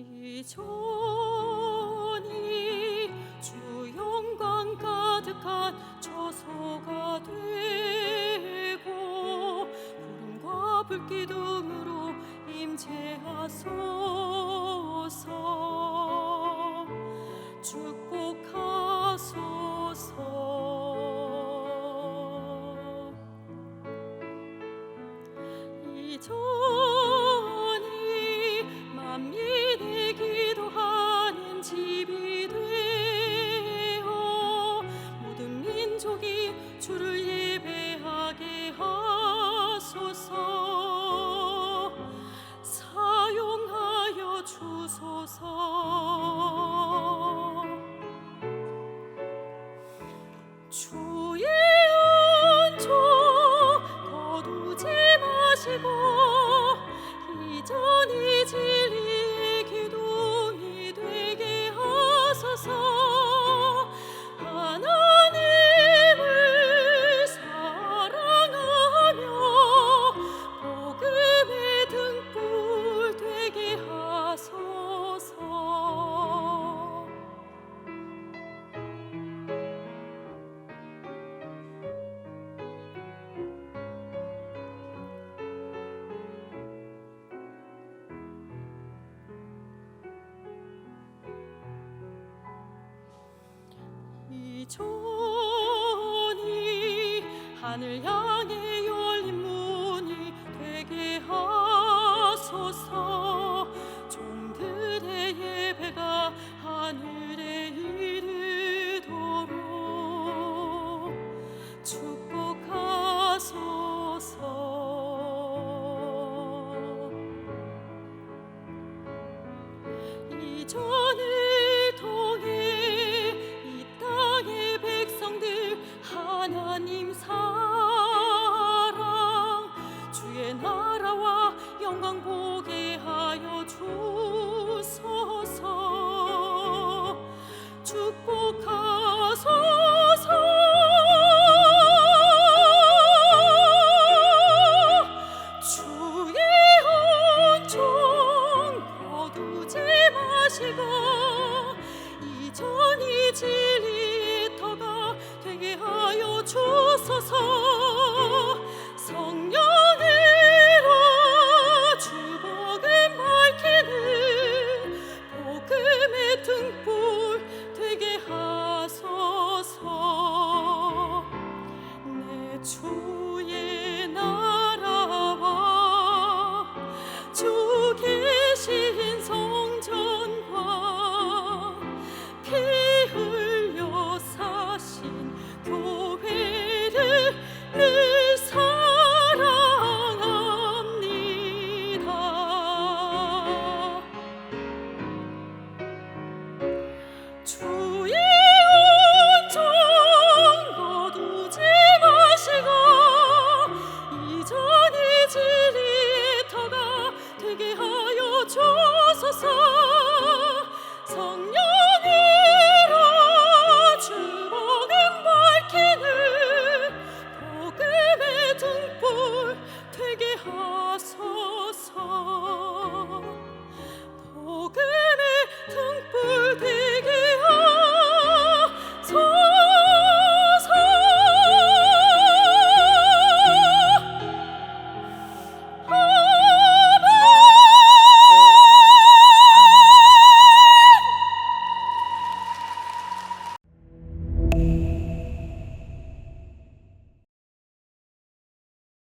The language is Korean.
이전이 주 영광 가득한 저소가 되고 구름과 불기둥으로 임재하소서. 주 주의 은총 거두지 마시고 전이 하늘 향해 so